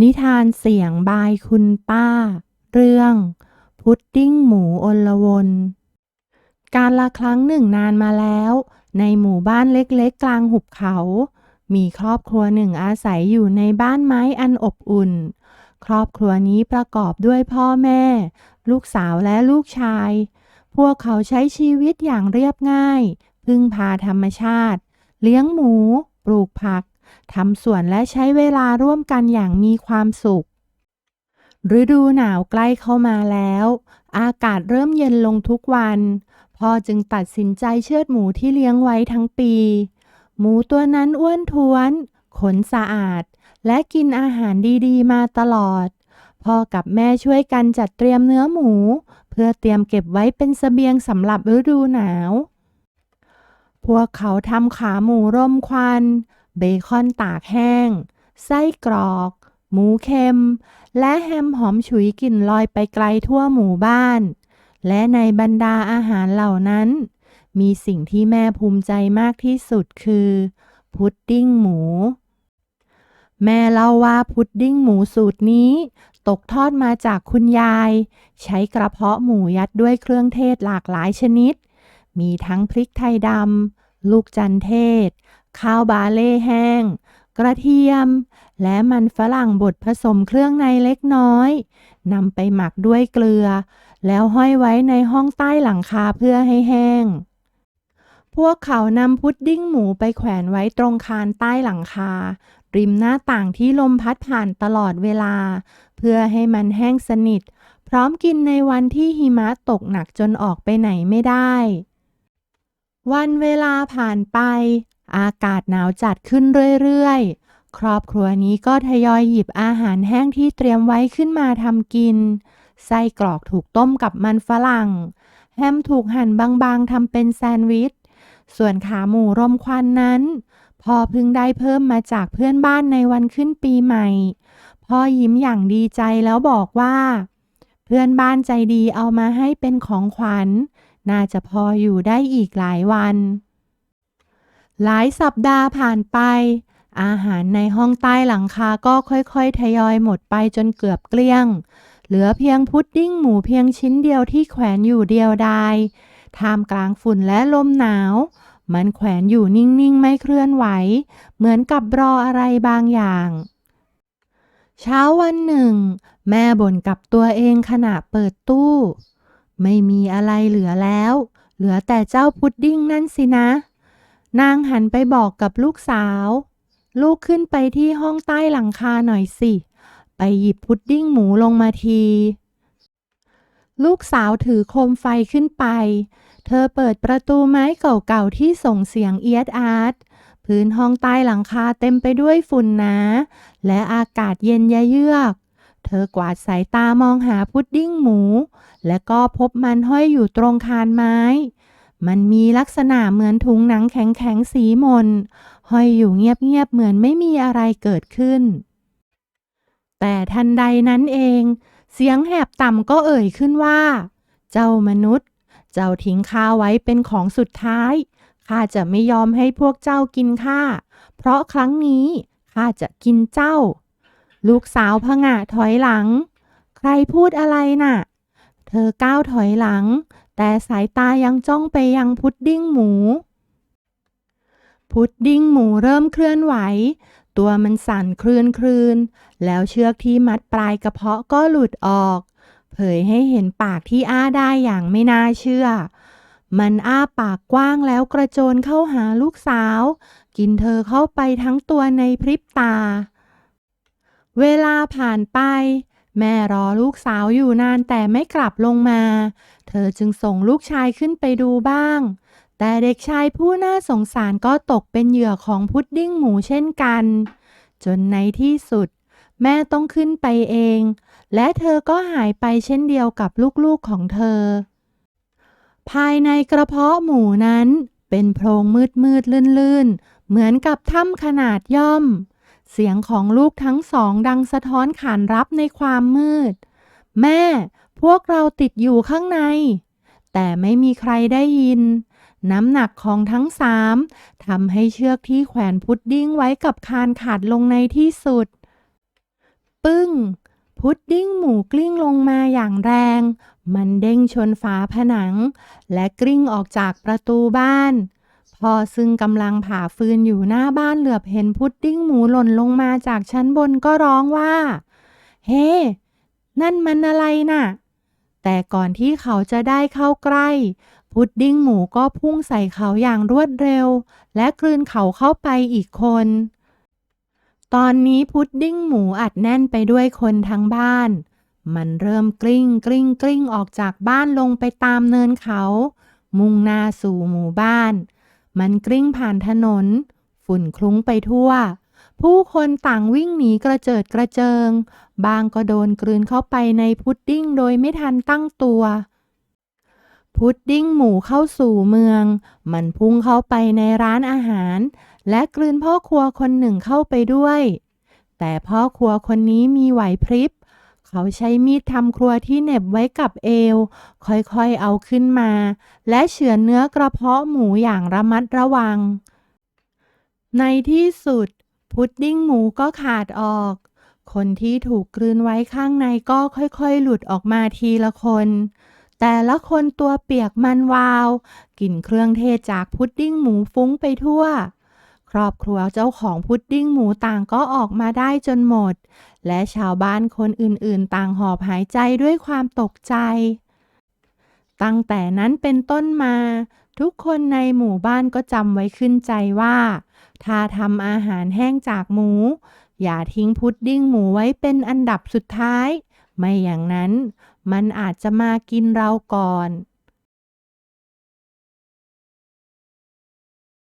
นิทานเสียงบายคุณป้า เรื่อง พุดดิ้งหมูอลวนการละครั้งหนึ่งนานมาแล้ว ในหมู่บ้านเล็กๆ กลางหุบเขา มีครอบครัวหนึ่งอาศัยอยู่ในบ้านไม้อันอบอุ่น ครอบครัวนี้ประกอบด้วยพ่อแม่ ลูกสาวและลูกชาย พวกเขาใช้ชีวิตอย่างเรียบง่าย พึ่งพาธรรมชาติ เลี้ยงหมู ปลูกผัก ทำสวนและใช้เวลาร่วมกันอย่างมีความสุข ฤดูหนาวใกล้เข้ามาแล้ว อากาศเริ่มเย็นลงทุกวัน พ่อจึงตัดสินใจเชือดหมูที่เลี้ยงไว้ทั้งปี หมูตัวนั้นอ้วนท้วน ขนสะอาด และกินอาหารดีๆ มาตลอด พ่อกับแม่ช่วยกันจัดเตรียมเนื้อหมู เพื่อเตรียมเก็บไว้เป็นสเสบียงสำหรับฤดูหนาวพวกเขาทำขาหมูร่มควัน เบคอนตากแห้ง ไส้กรอก หมูเค็ม และแฮมหอมฉุยกลิ่นลอยไปไกลทั่วหมู่บ้าน และในบรรดาอาหารเหล่านั้น มีสิ่งที่แม่ภูมิใจมากที่สุดคือ พุดดิ้งหมู แม่เล่าว่าพุดดิ้งหมูสูตรนี้ ตกทอดมาจากคุณยาย ใช้กระเพาะหมูยัดด้วยเครื่องเทศหลากหลายชนิด มีทั้งพริกไทยดำลูกจันเทศ ข้าวบาเล่แห้ง กระเทียม และมันฝรั่งบดผสมเครื่องในเล็กน้อยนำไปหมักด้วยเกลือ แล้วห้อยไว้ในห้องใต้หลังคาเพื่อให้แห้ง พวกเขานำพุดดิ้งหมูไปแขวนไว้ตรงคานใต้หลังคา ริมหน้าต่างที่ลมพัดผ่านตลอดเวลา เพื่อให้มันแห้งสนิท พร้อมกินในวันที่หิมะตกหนักจนออกไปไหนไม่ได้ วันเวลาผ่านไป อากาศหนาวจัดขึ้นเรื่อยๆ ครอบครัวนี้ก็ทยอยหยิบอาหารแห้งที่เตรียมไว้ขึ้นมาทำกิน ไส้กรอกถูกต้มกับมันฝรั่ง แฮมถูกหั่นบางๆทำเป็นแซนด์วิช ส่วนขาหมูรมควันนั้นพ่อเพิ่งได้เพิ่มมาจากเพื่อนบ้านในวันขึ้นปีใหม่ พ่อยิ้มอย่างดีใจแล้วบอกว่า เพื่อนบ้านใจดีเอามาให้เป็นของขวัญ น่าจะพออยู่ได้อีกหลายวัน หลายสัปดาห์ผ่านไป อาหารในห้องใต้หลังคาก็ค่อยๆ ทยอยหมดไปจนเกือบเกลี้ยง เหลือเพียงพุดดิ้งหมูเพียงชิ้นเดียวที่แขวนอยู่เดียวดายท่ามกลางฝุ่นและลมหนาว มันแขวนอยู่นิ่งๆ ไม่เคลื่อนไหว เหมือนกับรออะไรบางอย่าง เช้าวันหนึ่ง แม่บ่นกับตัวเองขณะเปิดตู้ ไม่มีอะไรเหลือแล้ว เหลือแต่เจ้าพุดดิ้งนั่นสินะ นางหันไปบอกกับลูกสาว ลูกขึ้นไปที่ห้องใต้หลังคาหน่อยสิ ไปหยิบพุดดิ้งหมูลงมาที ลูกสาวถือโคมไฟขึ้นไป เธอเปิดประตูไม้เก่าๆที่ส่งเสียงเอียดอาร์ตพื้นห้องใต้หลังคาเต็มไปด้วยฝุ่นหนา และอากาศเย็นยะเยือก เธอกวาดสายตามองหาพุดดิ้งหมู และก็พบมันห้อยอยู่ตรงคานไม้ มันมีลักษณะเหมือนถุงหนังแข็งๆสีมนห้อยอยู่เงียบๆเหมือนไม่มีอะไรเกิดขึ้น แต่ทันใดนั้นเอง เสียงแหบต่ำก็เอ่ยขึ้นว่า เจ้ามนุษย์ เจ้าทิ้งข้าไว้เป็นของสุดท้ายข้าจะไม่ยอมให้พวกเจ้ากินข้าเพราะครั้งนี้ข้าจะกินเจ้า ลูกสาวพงะถอยหลัง ใครพูดอะไรน่ะ เธอก้าวถอยหลัง แต่สายตายังจ้องไปยังพุดดิ้งหมู พุดดิ้งหมูเริ่มเคลื่อนไหว ตัวมันสั่นคลืนคลืนๆแล้วเชือกที่มัดปลายกระเพาะก็หลุดออก เผยให้เห็นปากที่อ้าได้อย่างไม่น่าเชื่อ มันอ้าปากกว้างแล้วกระโจนเข้าหาลูกสาว กินเธอเข้าไปทั้งตัวในพริบตา เวลาผ่านไป แม่รอลูกสาวอยู่นานแต่ไม่กลับลงมา เธอจึงส่งลูกชายขึ้นไปดูบ้าง แต่เด็กชายผู้น่าสงสารก็ตกเป็นเหยื่อของพุดดิ้งหมูเช่นกัน จนในที่สุด แม่ต้องขึ้นไปเอง และเธอก็หายไปเช่นเดียวกับลูกๆของเธอ ภายในกระเพาะหมูนั้น เป็นโพรงมืดๆลื่นๆ เหมือนกับถ้ำขนาดย่อม เสียงของลูกทั้งสองดังสะท้อนขานรับในความมืด แม่ พวกเราติดอยู่ข้างใน แต่ไม่มีใครได้ยิน น้ำหนักของทั้งสามทำให้เชือกที่แขวนพุดดิ้งไว้กับคานขาดลงในที่สุด ปึ้ง พุดดิ้งหมูกลิ้งลงมาอย่างแรง มันเด้งชนฝาผนัง และกลิ้งออกจากประตูบ้าน พ่อซึ่งกำลังผ่าฟืนอยู่หน้าบ้านเหลือบเห็นพุดดิ้งหมูหล่นลงมาจากชั้นบนก็ร้องว่า เฮ้นั่นมันอะไรน่ะ แต่ก่อนที่เขาจะได้เข้าใกล้ พุดดิ้งหมูก็พุ่งใส่เขาอย่างรวดเร็ว และกลืนเขาเข้าไปอีกคน ตอนนี้พุดดิ้งหมูอัดแน่นไปด้วยคนทั้งบ้าน มันเริ่มกลิ้งกลิ้งกลิ้งออกจากบ้านลงไปตามเนินเขา มุ่งหน้าสู่หมู่บ้าน มันกลิ้งผ่านถนน ฝุ่นคลุ้งไปทั่ว ผู้คนต่างวิ่งหนีกระเจิดกระเจิง บางก็โดนกลืนเข้าไปในพุดดิ้งโดยไม่ทันตั้งตัว พุดดิ้งหมูเข้าสู่เมือง มันพุ่งเข้าไปในร้านอาหาร และกลืนพ่อครัวคนหนึ่งเข้าไปด้วย แต่พ่อครัวคนนี้มีไหวพริบ เขาใช้มีดทำครัวที่เหน็บไว้กับเอว ค่อยๆเอาขึ้นมา และเฉือนเนื้อกระเพาะหมูอย่างระมัดระวัง ในที่สุด พุดดิ้งหมูก็ขาดออก คนที่ถูกกลืนไว้ข้างในก็ค่อยๆ หลุดออกมาทีละคน แต่ละคนตัวเปียกมันวาว กลิ่นเครื่องเทศจากพุดดิ้งหมูฟุ้งไปทั่ว ครอบครัวเจ้าของพุดดิ้งหมูต่างก็ออกมาได้จนหมด และชาวบ้านคนอื่นๆ ต่างหอบหายใจด้วยความตกใจ ตั้งแต่นั้นเป็นต้นมา ทุกคนในหมู่บ้านก็จำไว้ขึ้นใจว่า ถ้าทำอาหารแห้งจากหมู อย่าทิ้งพุดดิ้งหมูไว้เป็นอันดับสุดท้าย ไม่อย่างนั้นมันอาจจะมากินเราก่อน